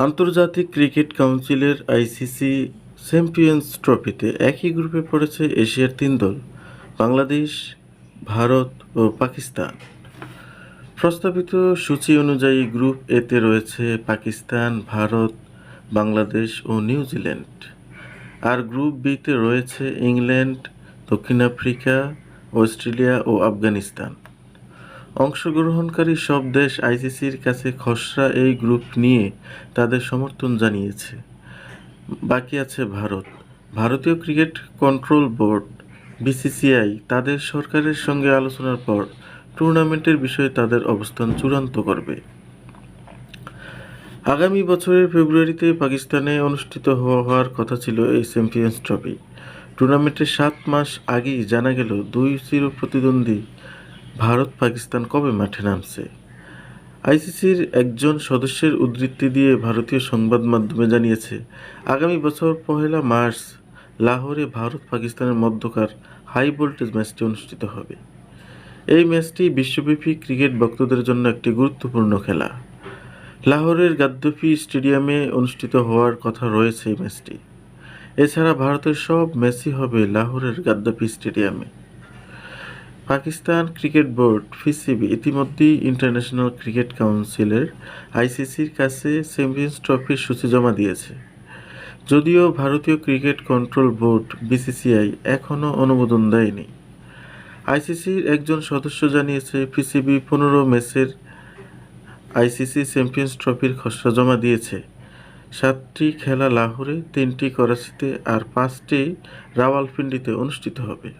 আন্তর্জাতিক ক্রিকেট কাউন্সিলের ICC champions ট্রফিতে একই গ্রুপে পড়েছে এশিয়ার তিন দল, বাংলাদেশ, ভারত ও পাকিস্তান। প্রস্তাবিত সূচি অনুযায়ী গ্রুপ এতে রয়েছে পাকিস্তান, ভারত, বাংলাদেশ ও নিউজিল্যান্ড আর গ্রুপ বিতে রয়েছে ইংল্যান্ড, দক্ষিণ আফ্রিকা, অস্ট্রেলিয়া ও আফগানিস্তান। অংশগ্রহণকারী সব দেশ আইসিসির কাছে খসড়া এই গ্রুপ নিয়ে তাদের সমর্থন জানিয়েছে। বাকি আছে ভারত। ভারতীয় ক্রিকেট কন্ট্রোল বোর্ড, বিসিসিআই, তাদের সরকারের সঙ্গে আলোচনার পর টুর্নামেন্টের বিষয়ে তাদের অবস্থান চূড়ান্ত করবে। আগামী বছরের ফেব্রুয়ারিতে পাকিস্তানে অনুষ্ঠিত হওয়ার কথা ছিল এই চ্যাম্পিয়ন্স ট্রফি। টুর্নামেন্টের সাত মাস আগেই জানা গেল দুই চির প্রতিদ্বন্দ্বী ভারত পাকিস্তান কবে মাঠে নামছে? আইসিসির একজন সদস্যের উদ্ধৃতি দিয়ে ভারতীয় সংবাদ মাধ্যমে জানিয়েছে, আগামী বছর পহেলা মার্চ লাহোরে ভারত পাকিস্তানের মধ্যকার হাই ভোল্টেজ ম্যাচটি অনুষ্ঠিত হবে। এই ম্যাচটি বিশ্বব্যাপী ক্রিকেট ভক্তদের জন্য একটি গুরুত্বপূর্ণ খেলা। লাহোরের গাদ্দাফি স্টেডিয়ামে অনুষ্ঠিত হওয়ার কথা রয়েছে এই ম্যাচটি। এছাড়া ভারতের সব ম্যাচই হবে লাহোরের গাদ্দাফি স্টেডিয়ামে। পাকিস্তান ক্রিকেট বোর্ড, পিসিবি, ইতিমধ্যেই ইন্টারন্যাশনাল ক্রিকেট কাউন্সিলের আইসিসির কাছে চ্যাম্পিয়ন্স ট্রফির সূচি জমা দিয়েছে। যদিও ভারতীয় ক্রিকেট কন্ট্রোল বোর্ড, বিসিসিআই, এখনও অনুমোদন দেয়নি। আইসিসির একজন সদস্য জানিয়েছে, পিসিবি পনেরো ম্যাচের আইসিসি চ্যাম্পিয়ন্স ট্রফির খসড়া জমা দিয়েছে। সাতটি খেলা লাহোরে, তিনটি করাচিতে আর পাঁচটি রাওয়ালপিন্ডিতে অনুষ্ঠিত হবে।